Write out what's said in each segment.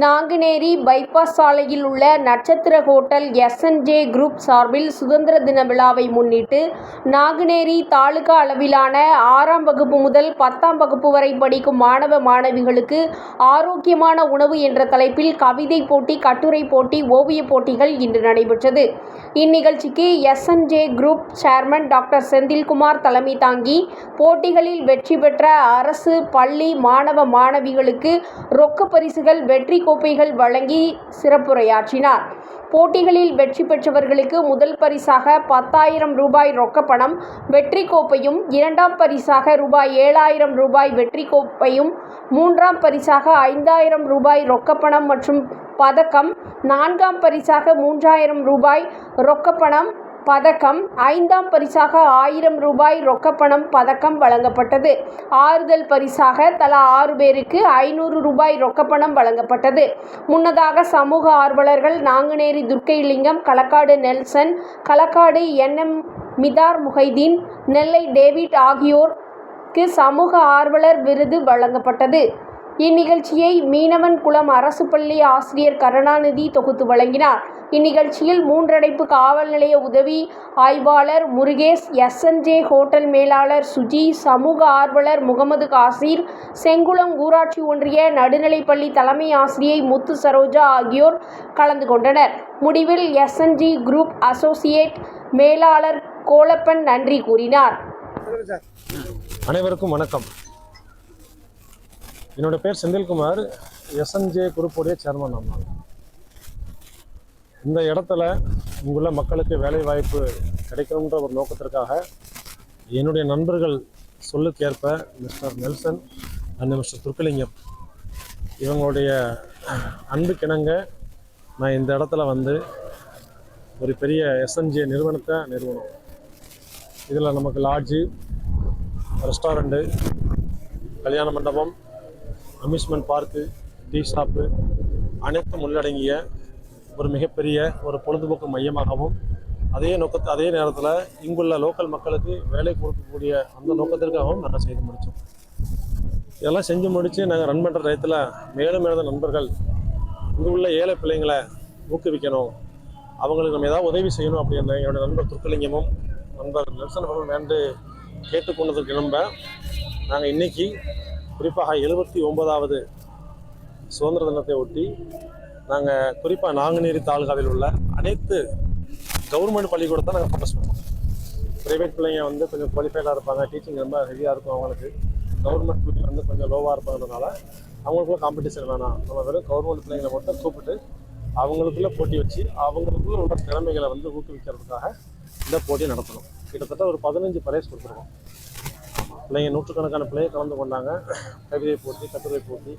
Nanguneri bypass சாலையில் உள்ள நட்சத்திர ஹோட்டல் எஸ்.என்.ஜே குரூப் சார்பில் சுதந்திர தின விழாவை முன்னிட்டு நாங்குநேரி தாலுகா அளவிலான ஆறாம் வகுப்பு முதல் பத்தாம் வகுப்பு வரை படிக்கும் மாணவ மாணவிகளுக்கு ஆரோக்கியமான உணவு என்ற தலைப்பில் கவிதை போட்டி கட்டுரை போட்டி ஓவியப் போட்டிகள் இன்று நடைபெற்றது. இந்நிகழ்ச்சிக்கு SNJ group chairman doctor Senthilkumar தலைமை தாங்கி போட்டிகளில் வெற்றி பெற்ற அரசு பள்ளி மாணவ மாணவிகளுக்கு ரொக்க பரிசுகள் வெற்றி கோப்பைகள் வழங்கி சிறப்புரையாற்றினார். போட்டிகளில் வெற்றி பெற்றவர்களுக்கு முதல் பரிசாக பத்தாயிரம் ரூபாய் ரொக்கப்பணம் வெற்றி கோப்பையும் இரண்டாம் பரிசாக ரூபாய் ஏழாயிரம் ரூபாய் வெற்றி கோப்பையும் மூன்றாம் பரிசாக ஐந்தாயிரம் ரூபாய் ரொக்கப்பணம் மற்றும் பதக்கம் நான்காம் பரிசாக மூன்றாயிரம் ரூபாய் ரொக்கப்பணம் பதக்கம். ஐந்தாம் பரிசாக ஆயிரம் ரூபாய் ரொக்கப்பணம் பதக்கம் வழங்கப்பட்டது. ஆறுதல் பரிசாக தலா ஆறு பேருக்கு ஐநூறு ரூபாய் ரொக்கப்பணம் வழங்கப்பட்டது. முன்னதாக சமூக ஆர்வலர்கள் Nanguneri Durgailingam Kalakkad Nelson Kalakkad NM Mithar Mohideen Nellai David ஆகியோருக்கு சமூக ஆர்வலர் விருது வழங்கப்பட்டது. இந்நிகழ்ச்சியை மீனவன் குளம் அரசு பள்ளி ஆசிரியர் கருணாநிதி தொகுத்து வழங்கினார். இந்நிகழ்ச்சியில் மூன்றடைப்பு காவல் நிலைய உதவி ஆய்வாளர் முருகேஷ் எஸ்.என்.ஜே ஹோட்டல் மேலாளர் சுஜி சமூக ஆர்வலர் முகமது காசீர் செங்குளம் ஊராட்சி ஒன்றிய நடுநிலைப்பள்ளி தலைமை ஆசிரியை முத்து சரோஜா ஆகியோர் கலந்து கொண்டனர். முடிவில் எஸ்.என்.ஜி குரூப் அசோசியேட் மேலாளர் கோலப்பன் நன்றி கூறினார். அனைவருக்கும் வணக்கம். என்னோட பேர் செந்தில்குமார். எஸ்என்ஜே குரூப்புடைய சேர்மன் நான் இந்த இடத்துல இங்குள்ள மக்களுக்கு வேலை வாய்ப்பு கிடைக்கணுன்ற ஒரு நோக்கத்திற்காக என்னுடைய நண்பர்கள் சொல்லுக்கேற்ப mister Nelson and mister Durgalingam இவங்களுடைய அன்புக்கிணங்க நான் இந்த இடத்துல வந்து ஒரு பெரிய எஸ்என்ஜே நிறுவனத்தை நிறுவனம். இதில் நமக்கு லாட்ஜு ரெஸ்டாரண்ட்டு கல்யாண மண்டபம் அம்யூஸ்மெண்ட் பார்க்கு டீ ஷாப்பு அனைத்தும் உள்ளடங்கிய ஒரு மிகப்பெரிய ஒரு பொழுதுபோக்கு மையமாகவும் அதே நோக்கத்தை அதே நேரத்தில் இங்குள்ள லோக்கல் மக்களுக்கு வேலை கொடுக்கக்கூடிய அந்த நோக்கத்திற்காகவும் நாங்கள் செய்து முடித்தோம். இதெல்லாம் செஞ்சு முடித்து நாங்கள் ரன் பண்ணுற டயத்தில் மேலும் மேலும் நண்பர்கள் இங்கே உள்ள ஏழை பிள்ளைங்களை ஊக்குவிக்கணும் அவங்களுக்கு நம்ம ஏதாவது உதவி செய்யணும் அப்படின்னு என்னுடைய நண்பர் துர்க்கலிங்கமும் நண்பர் நெல்சன் அவர்கள் வேண்டு கேட்டுக்கொண்டதுக்கு நம்ப நாங்கள் இன்னைக்கு குறிப்பாக எழுபத்தி ஒன்பதாவது சுதந்திர தினத்தை ஒட்டி நாங்கள் குறிப்பாக நாங்குநேரி தாலுகாவில் உள்ள அனைத்து கவர்மெண்ட் பள்ளிக்கூடத்தை நாங்கள் ஃபோக்கஸ் பண்ணுவோம் ப்ரைவேட் பிள்ளைங்க வந்து கொஞ்சம் குவாலிஃபைடாக இருப்பாங்க டீச்சிங் ரொம்ப ஹெவியாக இருக்கும் அவங்களுக்கு. கவர்மெண்ட் பிள்ளைங்க வந்து கொஞ்சம் லோவாக இருப்பதுனால அவங்களுக்குள்ள காம்படிஷன் வேணாம். நம்ம வெறும் கவர்மெண்ட் பிள்ளைங்களை மட்டும் கூப்பிட்டு அவங்களுக்குள்ளே போட்டி வச்சு அவங்களுக்குள்ள உள்ள திறமைகளை வந்து ஊக்குவிக்கிறதுக்காக இந்த போட்டி நடத்தணும். கிட்டத்தட்ட ஒரு பதினஞ்சு பரைஸ் கொடுத்துருக்கோம். பிள்ளைங்க நூற்றுக்கணக்கான பிள்ளைங்க கலந்து கொண்டாங்க. கவிதை போட்டி கட்டுரை போட்டி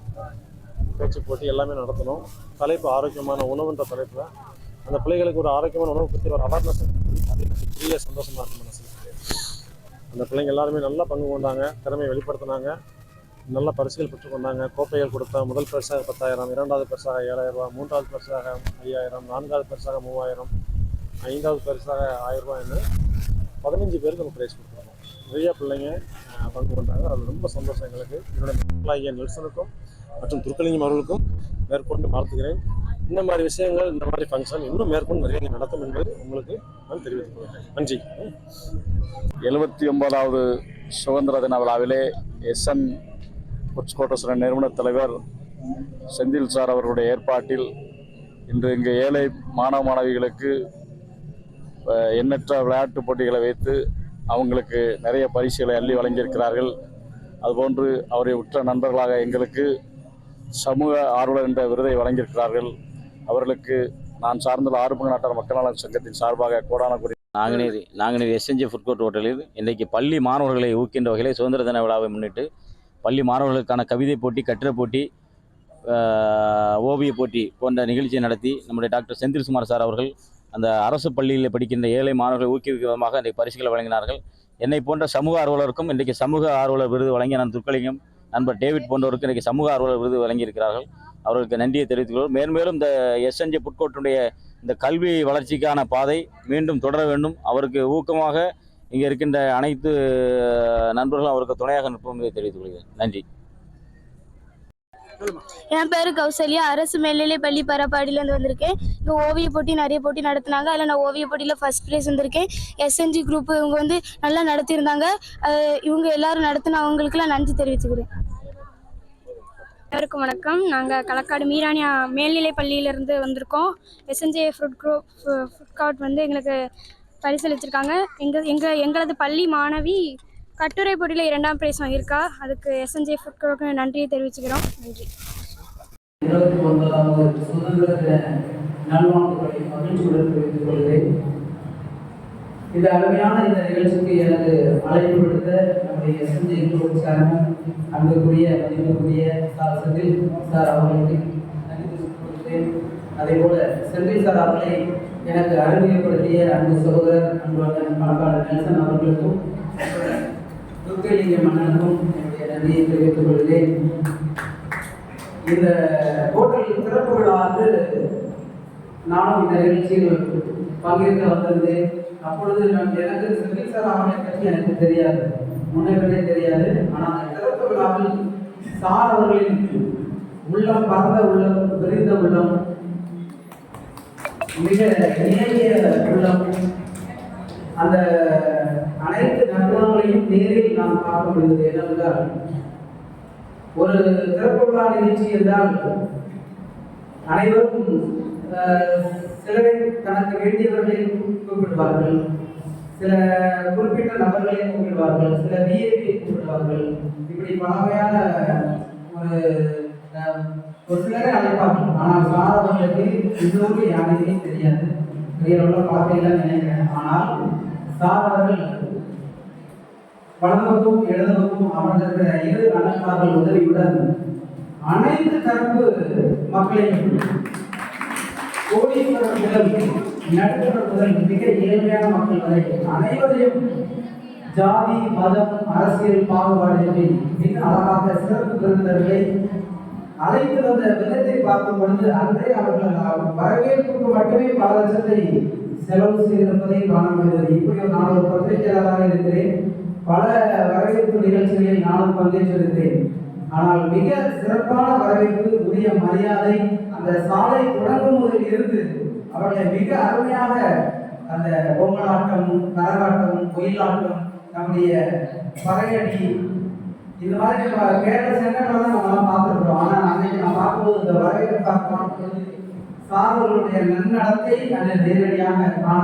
பேச்சு போட்டி எல்லாமே நடத்தணும். தலைப்பு ஆரோக்கியமான உணவுன்ற தலைப்பில். அந்த பிள்ளைகளுக்கு ஒரு ஆரோக்கியமான உணவு பற்றி ஒரு அவேர்னஸ் அது பெரிய சந்தோஷமாக இருக்கும் மனசு அந்த பிள்ளைங்க எல்லாருமே நல்லா பங்கு கொண்டாங்க திறமையை வெளிப்படுத்தினாங்க. நல்ல பரிசுகள் பெற்றுக்கொண்டாங்க கோப்பைகள் கொடுத்தா முதல் பரிசாக பத்தாயிரம் இரண்டாவது பரிசாக ஏழாயிரம் ரூபா மூன்றாவது பரிசாக ஐயாயிரம் நான்காவது பரிசாக மூவாயிரம் ஐந்தாவது பரிசாக ஆயிரம் ரூபாய்னு பதினஞ்சு பேருக்கு நம்ம ப்ரைஸ் கொடுத்துருக்கோம். நிறைய பிள்ளைங்க பங்கு கொண்டாங்க. அதில் ரொம்ப சந்தோஷம் எங்களுக்கு. என்னுடைய நெல்சனுக்கும் மற்றும் துர்கலிங்கம் அவர்களுக்கும் மேற்கொண்டு வாழ்த்துகிறேன். இந்த மாதிரி விஷயங்கள் இந்த மாதிரி ஃபங்க்ஷன் இன்னும் மேற்கொண்டு நிறைய நடத்தும் என்பது உங்களுக்கு நான் தெரிவித்துக் கொள்கிறேன். நன்றி. எழுபத்தி ஒன்பதாவது சுதந்திர தின விழாவிலே எஸ்என் உச்கோட்டேஸ்வரன் நிறுவன தலைவர் செந்தில் சார் அவர்களுடைய ஏற்பாட்டில் இன்று இங்கே ஏழை மாணவ மாணவிகளுக்கு எண்ணற்ற விளையாட்டுப் போட்டிகளை வைத்து அவங்களுக்கு நிறைய பரிசுகளை அள்ளி வழங்கியிருக்கிறார்கள். அதுபோன்று அவரை உற்ற நண்பர்களாக எங்களுக்கு சமூக ஆர்வலர் என்ற விருதை வழங்கியிருக்கிறார்கள். அவர்களுக்கு நான் சார்ந்துள்ள ஆறுமுக நாட்டார் மக்கள் நலன் சங்கத்தின் சார்பாக கோடான Nanguneri Nanguneri SNG food court ஹோட்டலில் இன்றைக்கு பள்ளி மாணவர்களை ஊக்கின்ற வகையில் சுதந்திர தின விழாவை முன்னிட்டு பள்ளி மாணவர்களுக்கான கவிதை போட்டி கட்டுரை போட்டி ஓவிய போட்டி போன்ற நிகழ்ச்சியை நடத்தி நம்முடைய டாக்டர் செந்தில்குமார் சார் அவர்கள் அந்த அரசு பள்ளியில் படிக்கின்ற ஏழை மாணவர்களை ஊக்குவிக்கும் விதமாக இன்றைக்கு பரிசுகளை வழங்கினார்கள். என்னை போன்ற சமூக ஆர்வலருக்கும் இன்றைக்கு சமூக ஆர்வலர் விருது வழங்கிய நான் துர்க்கலிங்கம் நண்பர் டேவிட் போன்றவருக்கு இன்றைக்கு சமூக ஆர்வலர் விருது வழங்கியிருக்கிறார்கள். அவர்களுக்கு நன்றியை தெரிவித்துக்கொள்வோம் மேன்மேலும் இந்த எஸ்என்ஜி புட்கோட்டுடைய இந்த கல்வி வளர்ச்சிக்கான பாதை மீண்டும் தொடர வேண்டும். அவருக்கு ஊக்கமாக இங்கே இருக்கின்ற அனைத்து நண்பர்களும் அவருக்கு துணையாக நிற்போம் என்பதை தெரிவித்துக் கொள்கிறேன். நன்றி. என் பேர் கௌசல்யா. அரசு மேல்நிலைப் பள்ளி பரப்பாடியிலேருந்து வந்திருக்கேன். இங்கே ஓவிய போட்டி நிறைய போட்டி நடத்துனாங்க. அதில் நான் ஓவிய போட்டியில் ஃபர்ஸ்ட் ப்ரைஸ் வந்திருக்கேன். எஸ்என்ஜி குரூப் இவங்க வந்து நல்லா நடத்தியிருந்தாங்க. இவங்க எல்லாரும் நடத்தின அவங்களுக்குலாம் நன்றி தெரிவிச்சுக்கிறேன். அனைவருக்கும் வணக்கம். நாங்கள் களக்காடு மீரானியா மேல்நிலைப் பள்ளியிலேருந்து வந்திருக்கோம். SNJ fruit group food court வந்து எங்களுக்கு பரிசளிச்சிருக்காங்க. எங்கள் எங்கள் எங்களது பள்ளி மாணவி கட்டுரை போட்டியில் இரண்டாம் பிரைஸ் வாங்கியிருக்கா. அதுக்கு எஸ்என்ஜே ஃபுட் கார்டுக்கு நன்றியை தெரிவிச்சுக்கிறோம். நன்றி. இருபத்தி ஒன்பதாவது சுதந்திர நல்வாழ்வுகளை மகிழ்ச்சியுடன் தெரிவித்துக் கொள்கிறேன் இந்த அருமையான இந்த நிகழ்ச்சிக்கு எனக்கு அழைப்பு விடுத்த நம்முடைய எஸ்என்ஜி குரூப் சேர்மன் அங்குக்குரிய மதிப்புக்குரிய சார் செந்தில் சார் அவர்களுக்கு அதே போல செந்தில் சார் அவர்களை எனக்கு அறிமுகப்படுத்திய அன்பு சகோதரர் அன்பு கணக்காளர் நெல்சன் அவர்களுக்கும் துர்க்கைலிங்க மன்னனுக்கும் என்னுடைய நன்றியை தெரிவித்துக் கொள்கிறேன் இந்த ஹோட்டல் திறப்பு விழாவுக்கு நானும் இந்த நிகழ்ச்சியில் பங்கேற்க வந்திருந்தேன். அப்பொழுது நான் எனக்கு செந்தில் சார் அவர்களை பற்றி எனக்கு தெரியாது. முன்னே தெரியாது. ஆனால் அந்த திறப்பு விழாவில் சார் அவர்களின் உள்ளம் பறந்த உள்ளம் விரிந்த உள்ளம் மிக இணைய உள்ளம் அந்த நற்குணங்களையும் நேரில் நாம் பார்க்க முடிந்தது என்னவென்றால் ஒரு திறப்பு நிகழ்ச்சி என்றால் அனைவரும் சிலரை தனக்கு வேண்டியவர்களை கூப்பிடுவார்கள் சில குறிப்பிட்ட நபர்களை கூப்பிடுவார்கள் சில விஐபியை கூப்பிடுவார்கள். இப்படி பல வகையான ஒரு ஒரு சிலரை அழைப்பார்கள். ஆனால் சாரவர்களுக்கு இன்னொரு யாரையுமே தெரியாது. பெரிய அளவில் பார்க்கல நினைக்கிறேன். ஆனால் சாதவர்கள் அவர்கள் வலதுபக்கம் இடதுபக்கம் அமர்ந்திருக்கிற இரு அண்ணன்மார்கள் உதவியுடன் அனைத்து தரப்பு மக்களையும் கோடீஸ்வரர் முதல் நடுத்தர முதல் மிக ஏழ்மையான மக்கள் வரை அனைவரையும் ஜாதி மதம் அரசியல் பாகுபாடின்றி மிக அழகாக சிறப்பு விருந்தினர்களை அழைத்து வந்த விதத்தை பார்க்கும் பொழுது அன்றே அவர்கள் வரவேற்புக்கு மட்டுமே பல லட்சத்தை செலவு செய்திருப்பதை காண முடிகிறது. இப்படி ஒரு நான் ஒரு பத்திரிகையாளராக இருக்கிறேன். பல வரவேற்பு நிகழ்ச்சிகளில் நானும் பங்கேற்றிருக்கிறேன். ஆனால் மிக சிறப்பான வரவேற்பு உரிய மரியாதை அந்த சாலை தொடங்கும் முதலில் இருந்து அவர்களை மிக அருமையாக அந்த பொங்கலாட்டம் கரகாட்டம் ஒயிலாட்டம் நம்முடைய பறையடி இந்த மாதிரி நம்ம கேரள சென்டர்ல தான் நம்ம எல்லாம் பார்த்துருக்கோம் ஆனா அன்னைக்கு நான் பார்க்கும்போது இந்த வரவேற்பு பார்க்கும்போது சார்களுடைய நன்னடத்தை அந்த நேரடியாக காண